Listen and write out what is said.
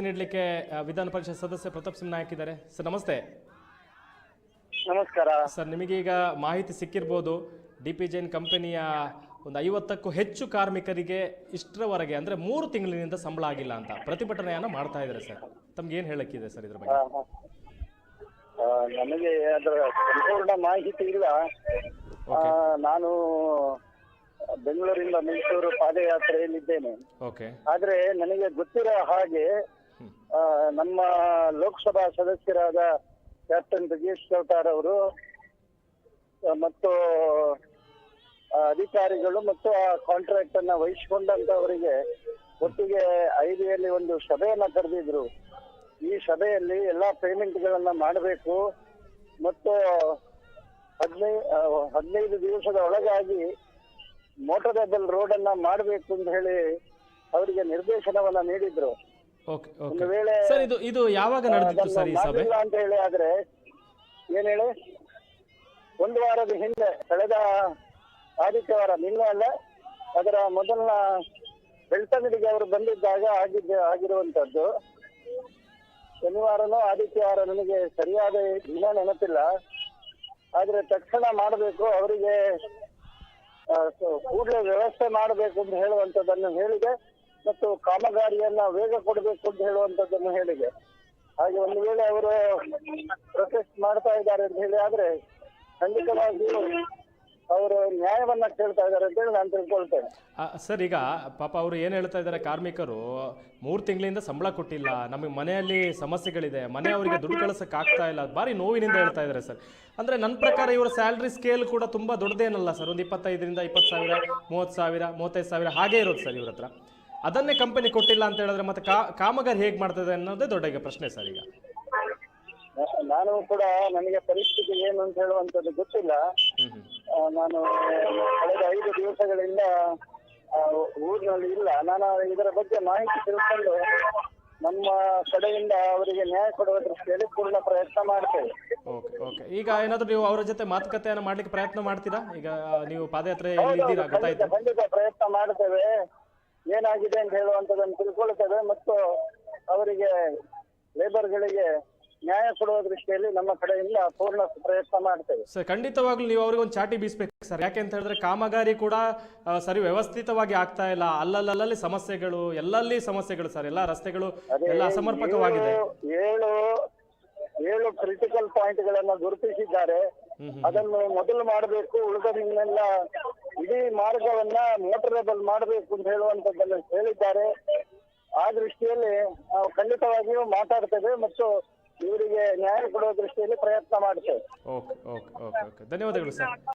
ಮಾಹಿತಿ ನೀಡಲಿಕ್ಕೆ ವಿಧಾನ ಪರಿಷತ್ ಸದಸ್ಯ ಪ್ರತಾಪ್ ಸಿಂಗ್ ನಾಯಕ್ ಇದ್ದಾರೆ. ಸರ್ ನಮಸ್ತೆ. ನಮಸ್ಕಾರ. ಸರ್ ನಿಮಗೆ ಈಗ ಮಾಹಿತಿ ಸಿಕ್ಕಿರ್ಬೋದು. ಡಿ ಪಿ ಜೈನ್ ಕಂಪನಿಯ ಒಂದು ಐವತ್ತಕ್ಕೂ ಹೆಚ್ಚು ಕಾರ್ಮಿಕರಿಗೆ ಇಷ್ಟರವರೆಗೆ ಅಂದ್ರೆ ಮೂರು ತಿಂಗಳಿನಿಂದ ಸಂಬಳ ಆಗಿಲ್ಲ ಅಂತ ಪ್ರತಿಭಟನೆಯನ್ನ ಮಾಡ್ತಾ ಇದ್ದಾರೆ ಸರ್. ತಮ್ಗೆ ಏನ್ ಹೇಳಕ್ಕಿದೆ ಸರ್ ಇದ್ರ ಬಗ್ಗೆ? ನನಗೆ ಅದರ ಸಂಪೂರ್ಣ ಮಾಹಿತಿ ಇಲ್ಲ. ನಾನು ಬೆಂಗಳೂರಿಂದ ಮೈಸೂರು ಪಾದಯಾತ್ರೆಯಲ್ಲಿದ್ದೇನೆ. ಓಕೆ. ಆದ್ರೆ ನನಗೆ ಗೊತ್ತಿರೋ ಹಾಗೆ ನಮ್ಮ ಲೋಕಸಭಾ ಸದಸ್ಯರಾದ ಕ್ಯಾಪ್ಟನ್ ಬ್ರಿಜೇಶ್ ಚೌಟಾರ್ ಅವರು ಮತ್ತು ಅಧಿಕಾರಿಗಳು ಮತ್ತು ಆ ಕಾಂಟ್ರಾಕ್ಟ್ ಅನ್ನ ವಹಿಸಿಕೊಂಡಂತವರಿಗೆ ಒಟ್ಟಿಗೆ ಐದಿಯಲ್ಲಿ ಒಂದು ಸಭೆಯನ್ನ ಕರೆದಿದ್ರು. ಈ ಸಭೆಯಲ್ಲಿ ಎಲ್ಲಾ ಪೇಮೆಂಟ್ ಗಳನ್ನ ಮಾಡಬೇಕು ಮತ್ತು ಹದಿನೈ ಹದಿನೈದು ದಿವಸದ ಒಳಗಾಗಿ ಮೋಟರಬಲ್ ರೋಡ್ ಅನ್ನ ಮಾಡಬೇಕು ಅಂತ ಹೇಳಿ ಅವರಿಗೆ ನಿರ್ದೇಶನವನ್ನ ನೀಡಿದ್ರು. ಓಕೆ ಒಂದು ವೇಳೆ ಸರ್ ಇದು ಇದು ಯಾವಾಗ ನಡೆದಿತ್ತು ಸರ್ ಈ ಸಭೆ? ಅಂತ ಹೇಳಿ ಆದ್ರೆ ಏನ್ ಹೇಳಿ? ಒಂದು ವಾರದ ಹಿಂದೆ ಕಳೆದ ಆದಿತ್ಯವಾರ ನಿನ್ನೆ ಅಲ್ಲ ಅದರ ಮೊದಲನ ಬೆಳ್ತಂಗಡಿಗೆ ಅವರು ಬಂದಿದ್ದಾಗ ಆಗಿದ್ದ ಆಗಿರುವಂತದ್ದು. ಶನಿವಾರನೋ ಆದಿತ್ಯವಾರ ನನಗೆ ಸರಿಯಾದ ದಿನ ನೆನಪಿಲ್ಲ. ಆದ್ರೆ ತಕ್ಷಣ ಮಾಡಬೇಕು ಅವರಿಗೆ ಕೂಡಲೇ ವ್ಯವಸ್ಥೆ ಮಾಡಬೇಕು ಅಂತ ಹೇಳುವಂತದ್ದನ್ನು ಹೇಳಿದೆ. ಮತ್ತು ಕಾಮಗಾರಿಯನ್ನ ವೇಗ ಕೊಡಬೇಕು ಅಂತ ಹೇಳುವಂತದ್ದನ್ನು ಹೇಳಿದೆ. ಹಾಗೆ ಒಂದು ವೇಳೆ ಅವರು ಪ್ರೊಟೆಸ್ಟ್ ಮಾಡ್ತಾ ಇದ್ದಾರೆ ಅಂತ ಹೇಳಿ ಆದ್ರೆ ಖಂಡಿತವಾಗಿಯೂ ಅವರು ನ್ಯಾಯವನ್ನ ಕೇಳ್ತಾ ಇದ್ದಾರೆ ಅಂತ ಹೇಳಿ ನಾನು ತಿಳ್ಕೊಳ್ತೇನೆ. ಸರ್, ಈಗ ಪಾಪ ಅವರು ಏನು ಹೇಳ್ತಾ ಇದ್ದಾರೆ ಕಾರ್ಮಿಕರು, ಮೂರು ತಿಂಗಳಿಂದ ಸಂಬಳ ಕೊಟ್ಟಿಲ್ಲ, ನಮಗೆ ಮನೆಯಲ್ಲಿ ಸಮಸ್ಯೆಗಳಿದೆ, ಮನೆ ಅವರಿಗೆ ದುಡ್ಡು ಕಳಿಸಕ್ಕೆ ಆಗ್ತಾ ಇಲ್ಲ, ಭಾರಿ ನೋವಿನಿಂದ ಹೇಳ್ತಾ ಇದ್ದಾರೆ ಸರ್. ಅಂದ್ರೆ ನನ್ನ ಪ್ರಕಾರ ಇವರ ಸ್ಯಾಲ್ರಿ ಸ್ಕೇಲ್ ಕೂಡ ತುಂಬಾ ದೊಡ್ಡದೇನಲ್ಲ ಸರ್? ಒಂದು ಇಪ್ಪತ್ತೈದರಿಂದ ಇಪ್ಪತ್ತು ಸಾವಿರ, ಮೂವತ್ತು ಸಾವಿರ, ಮೂವತ್ತೈದು ಸಾವಿರ ಹಾಗೆ ಇರೋದು ಸರ್ ಇವ್ರ ಹತ್ರ. ಅದನ್ನೇ ಕಂಪನಿ ಕೊಟ್ಟಿಲ್ಲ ಅಂತ ಹೇಳಿದ್ರೆ ಮತ್ತೆ ಕಾಮಗಾರಿ ಹೇಗೆ ಮಾಡ್ತದೆ ಅನ್ನೋದೇ ದೊಡ್ಡ ಈಗ ಪ್ರಶ್ನೆ ಸರ್ ಈಗ. ನಾನು ಕೂಡ ನನಗೆ ಪರಿಸ್ಥಿತಿ ಏನು ಅಂತ ಹೇಳುವಂತದ್ದು ಗೊತ್ತಿಲ್ಲ. ನಾನು ಕಳೆದ ಐದು ದಿವಸಗಳಿಂದ ಊರಿನಲ್ಲಿ ಇಲ್ಲ. ನಾನು ಇದರ ಬಗ್ಗೆ ಮಾಹಿತಿ ತಿಳ್ಕೊಂಡು ನಮ್ಮ ಕಡೆಯಿಂದ ಅವರಿಗೆ ನ್ಯಾಯ ಕೊಡುವ ದೃಷ್ಟಿಯಲ್ಲಿ ಪೂರ್ಣ ಪ್ರಯತ್ನ ಮಾಡ್ತೇವೆ. ಓಕೆ ಈಗ ಏನಾದ್ರು ನೀವು ಅವರ ಜೊತೆ ಮಾತುಕತೆಯನ್ನು ಮಾಡ್ಲಿಕ್ಕೆ ಪ್ರಯತ್ನ ಮಾಡ್ತೀರಾ? ಈಗ ನೀವು ಪಾದಯಾತ್ರೆ ಖಂಡಿತ ಪ್ರಯತ್ನ ಮಾಡ್ತೇವೆ. ಏನಾಗಿದೆ ಅಂತ ಹೇಳುವಂತದನ್ನು ತಿಳ್ಕೊಳ್ತೇವೆ ಮತ್ತು ಅವರಿಗೆ ಲೇಬರ್ಗಳಿಗೆ ನ್ಯಾಯ ಕೊಡುವ ದೃಷ್ಟಿಯಲ್ಲಿ ನಮ್ಮ ಕಡೆಯಿಂದ ಪೂರ್ಣ ಪ್ರಯತ್ನ ಮಾಡ್ತೇವೆ. ಸರ್ ಖಂಡಿತವಾಗ್ಲೂ ನೀವು ಅವ್ರಿಗೆ ಒಂದು ಚಾಟಿ ಬೀಸ್ಬೇಕು ಸರ್. ಯಾಕೆ ಅಂತ ಹೇಳಿದ್ರೆ ಕಾಮಗಾರಿ ಕೂಡ ಆ, ಸರಿ ವ್ಯವಸ್ಥಿತವಾಗಿ ಆಗ್ತಾ ಇಲ್ಲ. ಅಲ್ಲಲ್ಲಲ್ಲಿ ಸಮಸ್ಯೆಗಳು ಎಲ್ಲಲ್ಲಿ ಸಮಸ್ಯೆಗಳು ಸರ್. ಎಲ್ಲ ರಸ್ತೆಗಳು ಎಲ್ಲ ಅಸಮರ್ಪಕವಾಗಿದೆ. ಏಳು- ಏಳು ಏಳು ಕ್ರಿಟಿಕಲ್ ಪಾಯಿಂಟ್ ಗಳನ್ನ ಗುರುತಿಸಿದ್ದಾರೆ. ಅದನ್ನು ಮೊದಲು ಮಾಡಬೇಕು. ಉಳಿದನ್ನೆಲ್ಲ ಇಡೀ ಮಾರ್ಗವನ್ನ ಮೋಟರೇಬಲ್ ಮಾಡಬೇಕು ಅಂತ ಹೇಳುವಂತದ್ದನ್ನು ಹೇಳಿದ್ದಾರೆ. ಆ ದೃಷ್ಟಿಯಲ್ಲಿ ನಾವು ಖಂಡಿತವಾಗಿಯೂ ಮಾತಾಡ್ತೇವೆ ಮತ್ತು ಇವರಿಗೆ ನ್ಯಾಯ ಕೊಡುವ ದೃಷ್ಟಿಯಲ್ಲಿ ಪ್ರಯತ್ನ ಮಾಡ್ತೇವೆ. ಧನ್ಯವಾದಗಳು ಸರ್.